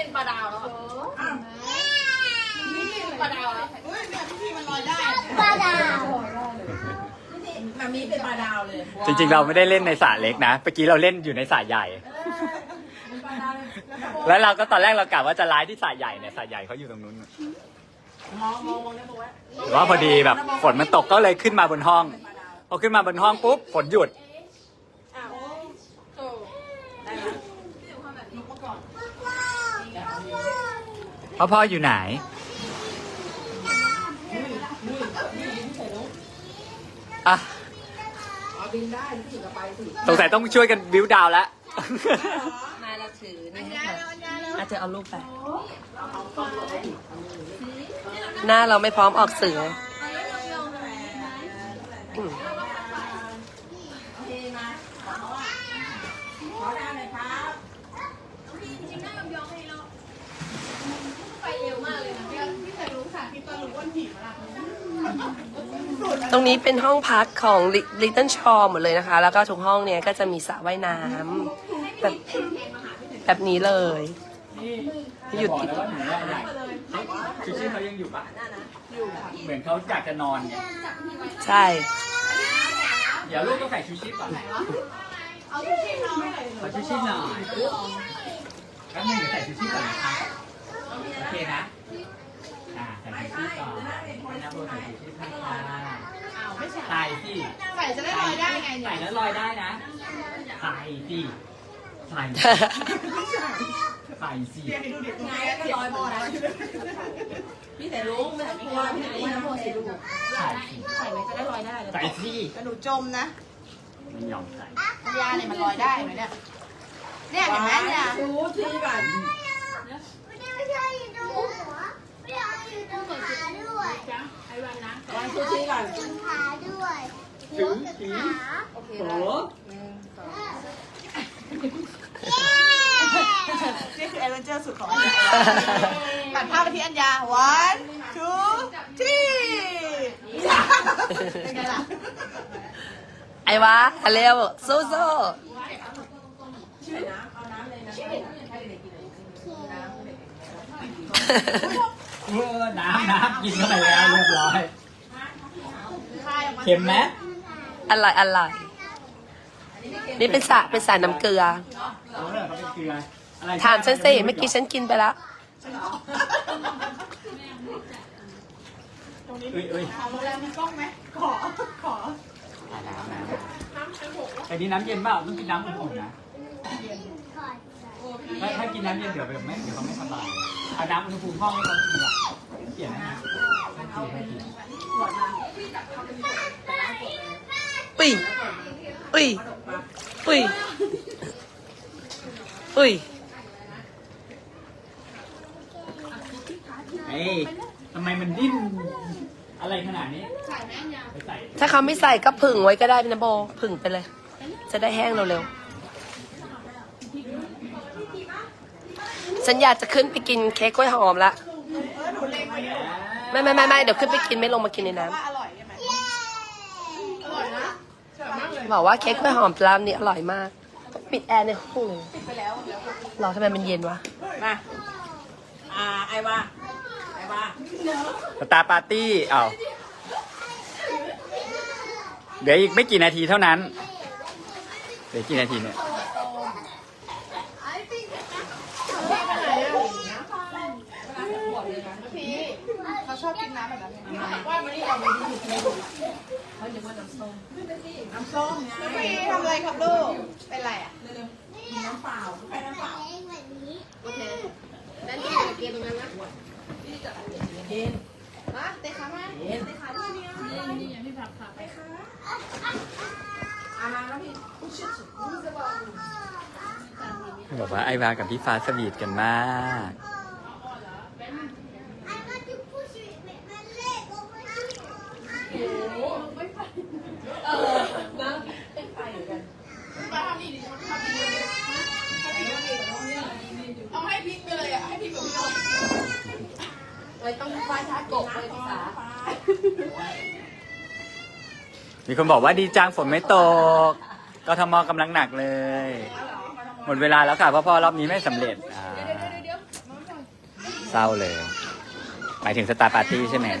เป็นปลาดาวแล้วอะนี่เป็นปลาดาวแล้วเฮ้ยเนี่ยพี่พี่มันลอยได้ปลาดาวมามีเป็นปลาดาวเลยจริงๆ เราไม่ได้เล่นในสระเล็กนะเมื่อกี้เราเล่นอยู่ในสระใหญ่แล้วเราก็ตอนแรกเรากะว่าจะไลฟ์ที่สระใหญ่เนี่ยสระใหญ่เขาอยู่ตรงนู้นมองมองมองได้บอกว่าแต่ว่าพอดีแบบฝนมันตกก็เลยขึ้นมาบนห้องพอขึ้นมาบนห้องปุ๊บฝนหยุด พ่อพ่ออยู่ไหน อะอ๋อบินได้พี่ก็ไปสิสงสัยต้องช่วยกันบิวดาวแล้ว มาเราถือนี่ค่ะอาจจะเอาลูกไป หน้าเราไม่พร้อมออกสื่ออืมขอได้เลยครับ ไปเร็วมากเลยนะพี่พี่เคยรู้ค่ะพี่ตอนรู้ว่าผีมาละ ตรงนี้เป็นห้องพักของ Little Shaw หมดเลยนะคะ แล้วก็ทุกห้องเนี่ยก็จะมีสระว่ายน้ำแบบแบบนี้เลยหยุดบอกแล้วว่าหนูว่าใหญ่ชิชิเขายังอยู่ปะเหมือนเขาอยากจะนอนไงใช่ เดี๋ยวลูกต้องใส่ชูชีพก่อนเอาทุกที่น้อยเขอชูชีพหน่อยแป๊บนึงเดี๋ยวใส่ชูชีพก่อนนะคะโอเคนะอ่าใส่ชูชีพก่อนนะโบใส่ชูชีพให้ค่ะ ใช่ใส่สิใส่จะได้ลอยได้ไงใส่เนี่ยแล้วลอยได้นะ ใส่สิใส่ใส่สิให้ดูเด็กตรงนี้ก็ลอยหมดพี่แต่ลุงไม่ต้องกลัวพี่แต่ลุงนะพวกสิลูกใส่สิใส่ไว้จะได้ลอยได้เลยใส่สิแต่หนูจมนะไม่ยอมใส่ยาเนี่ยมันลอยได้ไหมเนี่ยเนี่ยเห็นไหมเนี่ยดูทีก่อนไม่ได้ไม่ใช่อยู่ตรงหัว ไม่ได้อยู่ตรงขาด้วยจ้ะไอ้วันนะวางชูชีก่อนตรงขาด้วยหัวกับขาโอเคโอ้นี่คือแอดเวนเจอร์สุดของอันยาตัดภาพไปที่อัญญา one two three เป็นไงล่ะไอ้วะเร็วสู้สู้เอ อน้ำน้ำกินเข้าไปแล้วเรียบร้อยเค็มไหมอร่อยอร่อยนี่เป็นสระเป็นสระน้ำเกลือเออเขาเป็นเกลืออะไรถามฉันสิเมื่อกี้ฉันกินไปแล้วเอ้ยเอ้ยเอาโรงแรมมีกล้องไหมขอ ขอ น้ำน้ำแต่นี่น้ำเย็นเปล่าต้องกินน้ำอุ่นๆนะ ถ้าถ้ากินน้ำเย็นเดี๋ยวแบบไม่เดี๋ยวเขาไม่สบายเอาน้ำอุณหภูมิห้องให้เขากินอะเขียนนะให้กินให้กินอุ้ยอุ้ยอุ้ยอุ้ยเอ้ยทำไมมันดิ้นอะไรขนาดนี้ไปใส่ ถ้าเขาไม่ใส่ก็ผึ่งไว้ก็ได้นะโบผึ่งไปเลย จะได้แห้งเร็วๆ ฉันอยากจะขึ้นไปกินเค้กกล้วยหอมละไม่ไม่ไม่ไม่เดี๋ยวขึ้นไปกินไม่ลงมากินในน้ว่าอร่อยใช่ไหมำบอกว่าเค้กกล้วยหอมร้านนี้อร่อยมาก ปิดแอร์ในห้องเลยหรอทำไมมันเย็นวะมาอ่าไอวาไอวาสตาร์ปาร์ตี้เอ้าเหลืออีกไม่กี่นาทีเท่านั้นเหลือกี่นาทีเนี่ย เขาชอบกินน้ำแบบนั้นว่ามันนี่เอาไปดีเขาเรียกว่า น้ำส้มน้ำส้มไงพี่ทำอะไรครับลูก เป็นไรอะน้ำเปล่าไปน้ำเปล่าเองแบบนี้นั่นที่เกมตรงนั้นนะกินมาเตะขามากินเตะขาด้วยเนี่ยนี่ยังไม่ผักผักไปขาอามาแล้วพี่ชิดสุดจะบอกบอกว่าไอวากับพี่ฟ้าสวีทกันมาก ไอ้มาจุดผู้ชีวิตมันเล็กกว่าผู้ชีวิต เอาให้พริกไปเลยอะให้พริกกับพี่น้อง เลยต้องไหว้ท่ากบเลยภาษามีคนบอกว่าดีจังฝนไม่ตกกทมกำลังหนักเลย หมดเวลาแล้วค่ะพราะพ่อรอบนี้ไม่สำเร็จอ่าเศร้าเลยหมายถึงสตาร์ปาร์ตี้ใช่ไหมเ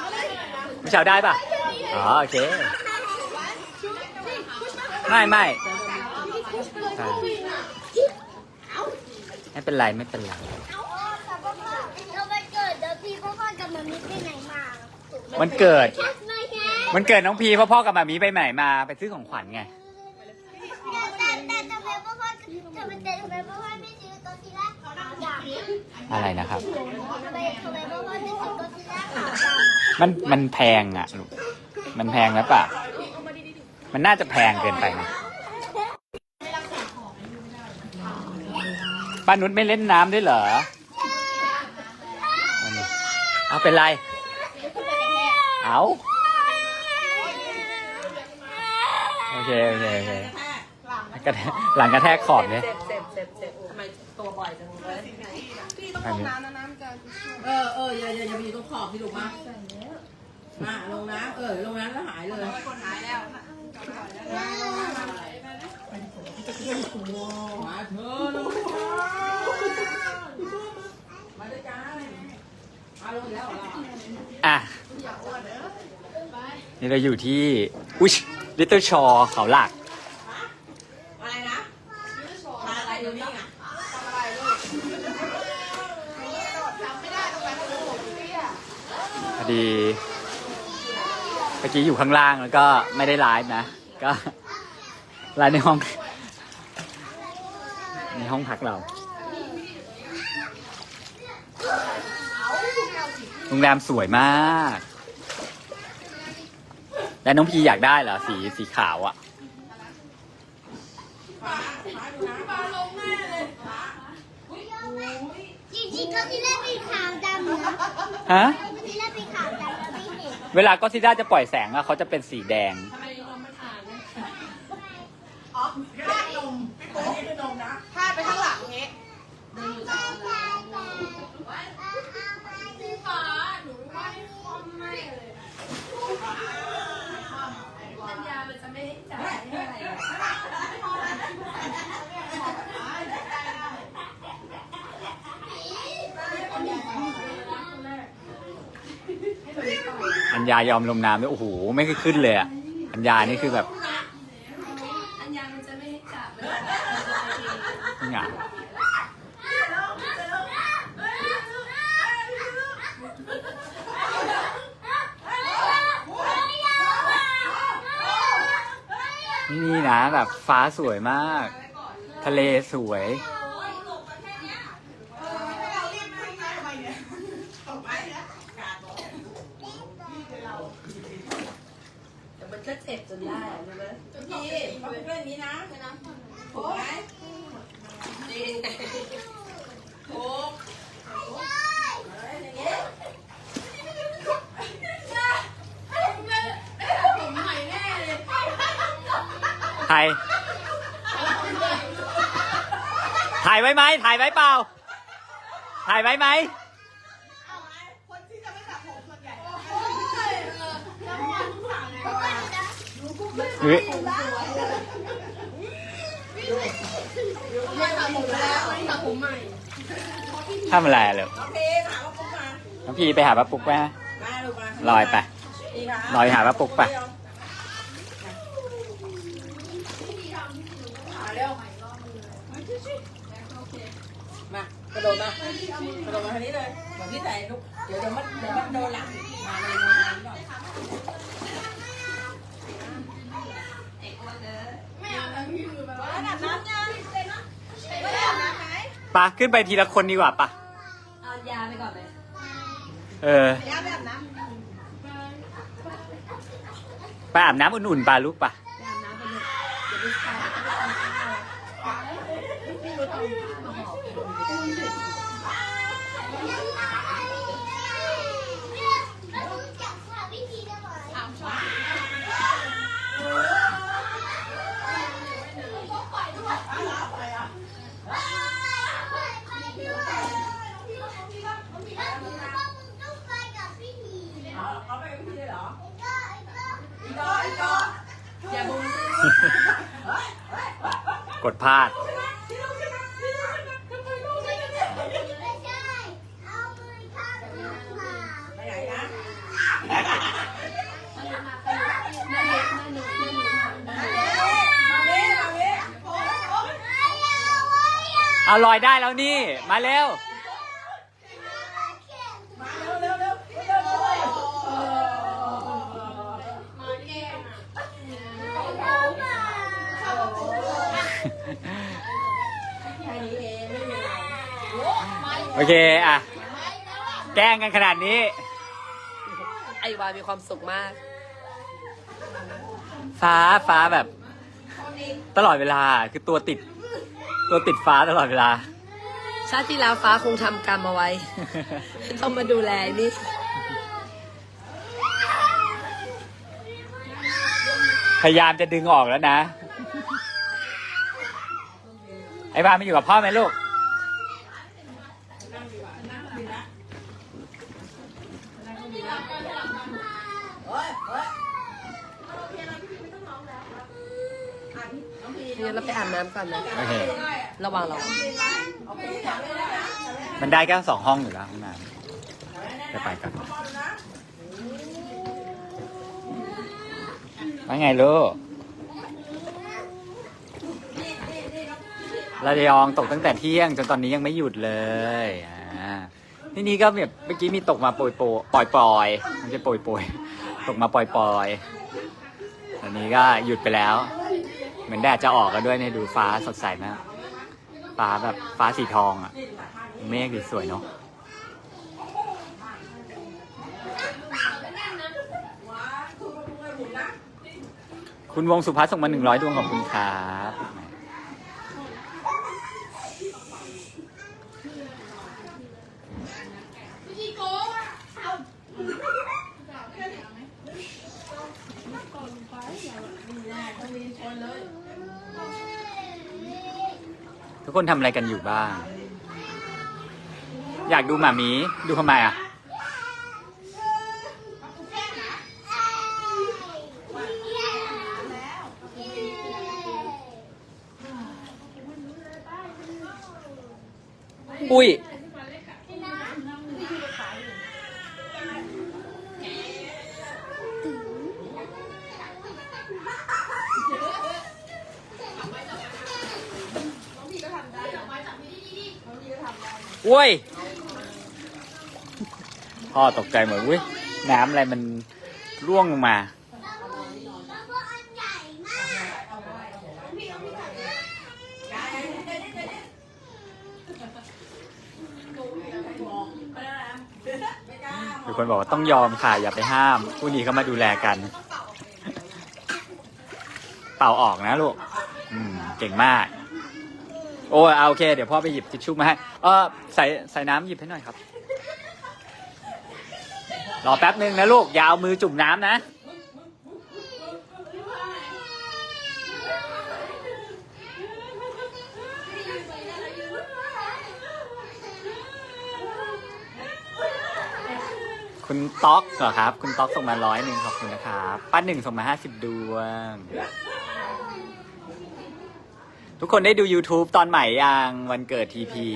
อาเลยพี่ชาวได้ปะอ๋อโอเค ไม่ไม่ เป็นไรไม่เป็นไรเราไปเกิดเดี๋ยวพีพ่อพ่อกับมันมีไปไหนมาวันเกิด มันเกิดน้องพีพ่อพ่อกับมามีไปไหนมาไปซื้อของขวัญไงแต่แต่แต่ทำไมพ่อพ่อแต่ทำไมพ่อพ่อไม่ซื้อตัวที่แรกขาวอะไรนะครับทำไมทำไมพ่อพ่อไม่ซื้อตัวที่แรกขาวดมันมันแพงอะลูกมันแพงแล้วปะมันน่าจะแพงเกินไปนะ ป้านุชไม่เล่นน้ำด้วยเหรอเอานี่เอาเป็นไร เอาโอเคโอเคโอเคกระแทกหลังกระแทกขอบเนี่ยเจ็บเจ็บเจ็บเจ็บทำไมตัวบ่อยจังเลย พี่ต้องลงน้ำนะน้ำจะเออเอออย่าอย่าอย่าไปอยู่ตรงขอบพี่ลูกมามาลงน้ำเออลงน้ำแล้วหายเลยคนหายแล้วมาเธอลงมาด้วยกันมาลงแล้วเหร ออะ นี่เราอยู่ที่ อุ้ยลิตเติ้ลชอเขาหลัก อะไรนะมาอะไรอยู่นี่อะพอดี เมื่อกี้อยู่ข้างล่างแล้วก็ไม่ได้ไลฟ์นะ ก็ไลฟ์ในห้อง ในห้องพักเรา โรงแรมสวยมาก แล้วน้องพีอยากได้เหรอ สีสีขาวอะำจริงๆตัวที่แรกเป็นขาวดำเหรอฮะตัวที่แรกเป็นขาวดำแล้วไม่เห็นเวลาก็ซิด้าจะปล่อยแสงอะเขาจะเป็นสีแดงอ๋อพาดนมพี่โป๊นี่คือนมนะพาดไปข้างหลังนี้ สัญญามันจะไม่ให้จ่ายให้อะไรอะ อั ญายอมลงน้ำด้วยโอ้โหไม่เคยขึ้นเลยอะอัญญานี่คือแบบสัญญามันจะไม่ให้จับหงานี่นะแบบฟ้าสวยมาก ทะเลสวย แต่มัน ก็เจ็บจนได้อะใช่ไหมพี่เขาเป็นเพื่อนนี้นะถูกไหมจริงถูกถ่าย ถ่ายไว้ไหม ถ่ายไว้เปล่า ถ่ายไว้ไหม คนที่จะไม่สระผมส่วนใหญ่ เฮ้ยไม่ทำอะไรเลยน้องพี่ไปหาป้าปุ๊กไหมมาลูกมาลอยไปลอยหาป้าปุ๊กไปมากระโดดมากระโดดมาทางนี้เลยเหมือนพี่ใส่ลูกเดี๋ยวเดี๋ยวมันเดี๋ยวมันโดนหลังมาเลยมาเลยก่อนไม่เอยงไม่ได้อาบน้ำไหม ปะขึ้นไปทีละคนดีกว่าปะเอายาไปก่อนเลยเออย่าไปอาบน้ำไปอาบน้ำอุ่นๆปะลูกปะ ดพลาด ไปไหนนะอาลอยได้แล้วนี่ มาเร็ว เค อะ แกล้งกันขนาดนี้ ไอวามีความสุขมาก ฟ้าฟ้าแบบ ตลอดเวลาคือตัวติด ตัวติดฟ้าตลอดเวลา ชาติที่แล้วฟ้าคงทำกรรมเอาไว้ ต้องมาดูแลนี่พยายามจะดึงออกแล้วนะ ไอ้บ้าไม่อยู่กับพ่อไหมลูก งั้นเราไปอาบน้ำก่อนนะ โอเค ระวังเรามันได้แค่สองห้องอยู่แล้วห้องน้ำจะไปกันว่าไงลูกเราจะยองตกตั้งแต่เที่ยงจนตอนนี้ยังไม่หยุดเลยอ่าที่นี่ก็แบบเมื่อกี้มีตกมาโปรยโปรยปล่อยปล่อยๆไม่ใช่โปรยโปรยตกมาปล่อยปล่อยๆตอนนี้ก็หยุดไปแล้ว เหมือนแดดจะออกกันด้วยเนี่ยดูฟ้าสดใสมาก ฟ้าแบบฟ้าสีทองอะ เมฆดีสวยเนาะคุณวงสุภัสส่งมาหนึ่งร้อยดวงขอบคุณครับ ทุกคนทำอะไรกันอยู่บ้าง อยากดูหมามีดูทำไมอะ อุ้ย อุ้ย พ่อตกใจเหมือนอุ้ย น้ำอะไรมันร่วงลงมา มีคนบอกว่าต้องยอมค่ะ อย่าไปห้าม ผู้นี้เขามาดูแลกัน เป่าออกนะลูก อืม เก่งมาก โอ้เอาโอเค เดี๋ยวพ่อไปหยิบทิชชู่มาให้ เออใส่ใส่น้ำหยิบให้หน่อยครับ รอแป๊บหนึ่งนะลูก อย่าเอามือจุ่มน้ำนะ คุณต๊อกเหรอครับ คุณต๊อกส่งมาร้อยหนึ่งขอบคุณนะครับ ป้าหนึ่งส่งมาห้าสิบดวง ทุกคนได้ดู YouTube ตอนใหม่ยังวันเกิดทีพี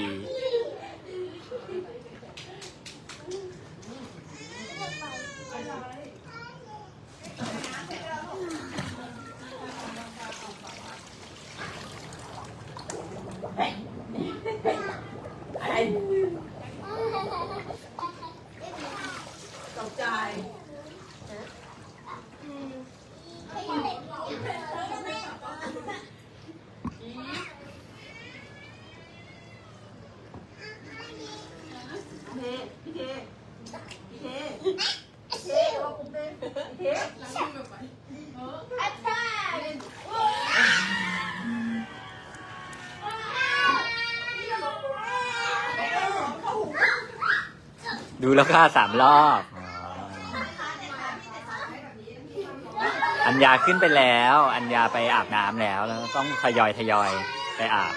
ดูแล้วค่าสามรอบ อัญญาขึ้นไปแล้ว อัญญาไปอาบน้ำแล้วแล้ว ต้องทยอยทยอยไปอาบ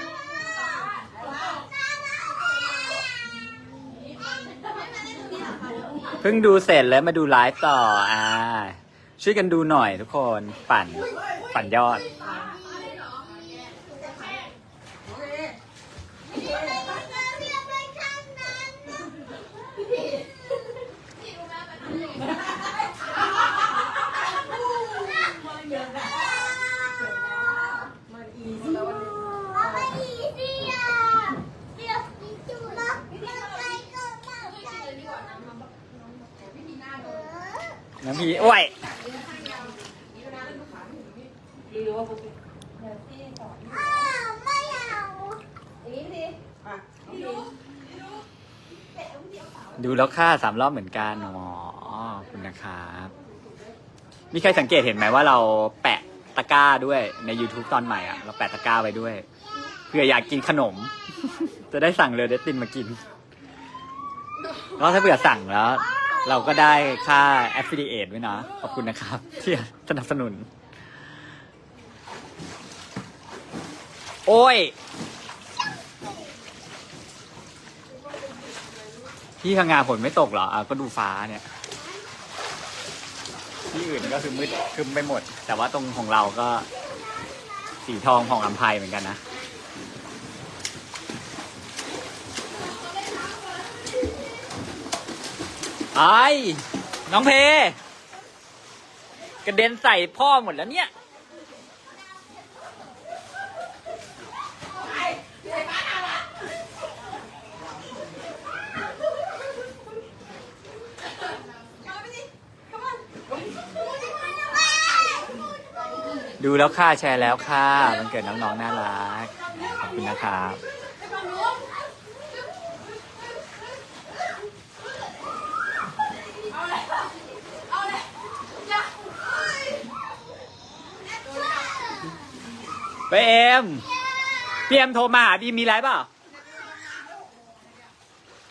เพิ่งดูเสร็จแล้วมาดูไลฟ์ต่อ อ่า ช่วยกันดูหน่อยทุกคน ปั่น ปั่นยอด มันอีสิอะ น้ำพีโอ้ย อ้าวไม่เอา ดู แล้วค่าสามรอบเหมือนกันอ๋อขอบคุณนะครับ มีใครสังเกตเห็นไหมว่าเราแปะตะกร้าด้วยใน YouTube ตอนใหม่อะ เราแปะตะกร้าไว้ด้วยเพื่ออยากกินขนม จะได้สั่งเลยเดตินมากินแล้วถ้าเผื่อสั่งแล้ว เราก็ได้ค่า affiliate ด้วยนะ ขอบคุณนะครับ ที่สนับสนุน โอ้ย ที่พังงาฝนไม่ตกเหรออะก็ดูฟ้าเนี่ย ที่อื่นก็คือมืดครึมไปหมด แต่ว่าตรงของเราก็ สีทองของอัมภัยเหมือนกันนะไอ้น้องเพ กระเด็นใส่พ่อหมดแล้วเนี่ย ดูแล้วค่าแชร์แล้วค่ะมันเกิดน้องๆน่ารักขอบคุณนะครับไปเอ็มพี่เอ็มโทรมาหาบีมมีไรเปล่า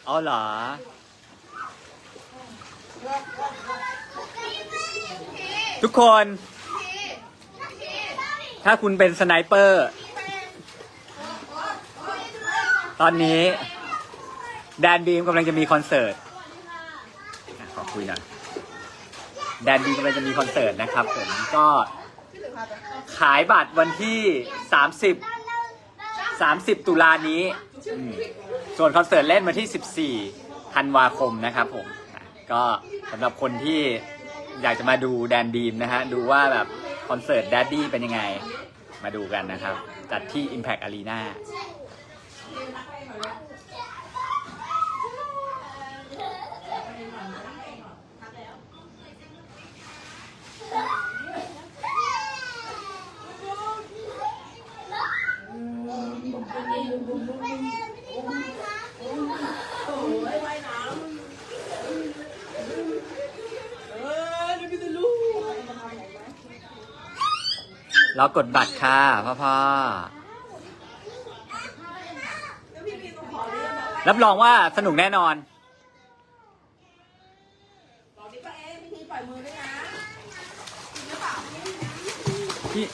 เอาเหรอทุกคน ถ้าคุณเป็นสไนเปอร์ ตอนนี้ แดนบีมกำลังจะมีคอนเสิร์ตขอคุยหน่อยแดนบีมกำลังจะมีคอนเสิร์ตนะครับผมก็ขายบัตรวันที่ 30 30 ตุลานี้ ส่วนคอนเสิร์ตเล่นวันที่ 14ธันวาคมนะครับผม ก็สำหรับคนที่อยากจะมาดูแดนบีมนะฮะ ดูว่าแบบ คอนเสิร์ตแดดดี้เป็นยังไง มาดูกันนะครับ จัดที่ Impact Arena เรากดบัตรค่ะพ่อพ่อรับรองว่าสนุกแน่นอน พี่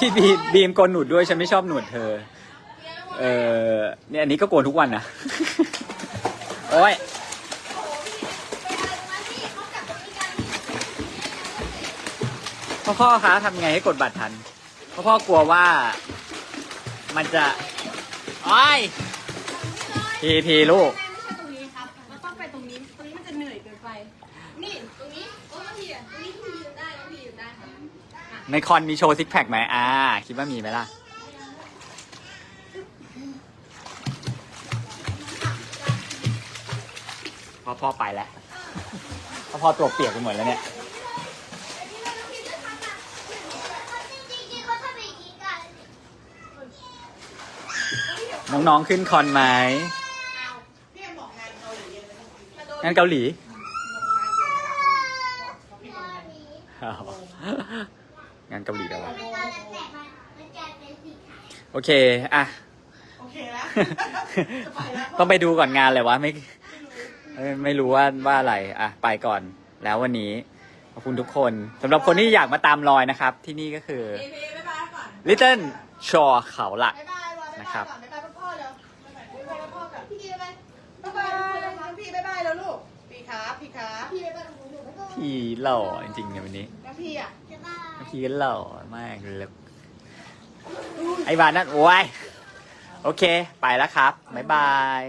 พี่บีมบีมโกนหนวดด้วยฉันไม่ชอบหนวดเธอ เออเนี่ยอันนี้ก็โกนทุกวันนะ โอ้ย พ่อพ่อคะทำไงให้กดบัตรทันพ่อพ่อกลัวว่ามันจะไอ้ายพีพีลูก ตรงนี้ครับมันต้องไปตรงนี้ ตรงนี้มันจะเหนื่อยเกินไป นี่ตรงนี้โอ้น้องพีอะตรงนี้พี่ยืนได้น้องพียืนได้ครับในคอนมีโชว์ซิกแพคไหมอ่า คิดว่ามีไหมล่ะ พ่อพ่อไปแล้ว พ่อพ่อตัวเปียกไปหมดแล้วเนี่ย จริงๆเขาทำอย่างนี้กัน น้องๆขึ้นคอนไหมงานเกาหลีอ้าวงานเกาหลีแล้ววะเวลาเราแตะมันมันจะเป็นสีขาวโอเคอะโอเคแล้วต้องไปดูก่อนงานเลยวะไม่ไม่ไม่รู้ว่าว่าอะไรอะไปก่อนแล้ววันนี้ขอบคุณทุกคนสำหรับคนที่อยากมาตามรอยนะครับ ที่นี่ก็คือพีพีบ๊ายบายก่อน Little Shore เขาหลักบ๊ายบายก่อนบ๊ายนะครับ บ๊ายบายน้องพี่บ๊ายบายแล้วลูก พี่ครับพี่ครับพี่บ๊ายบายของหนูบ๊ายบายพี่หล่อจริงๆเนวันนี้ น้องพี่อะบาย พี่ก็หล่อมากเลยไอ้บานนั่นโอ้ยโอเค ไปแล้วครับ บ๊ายบาย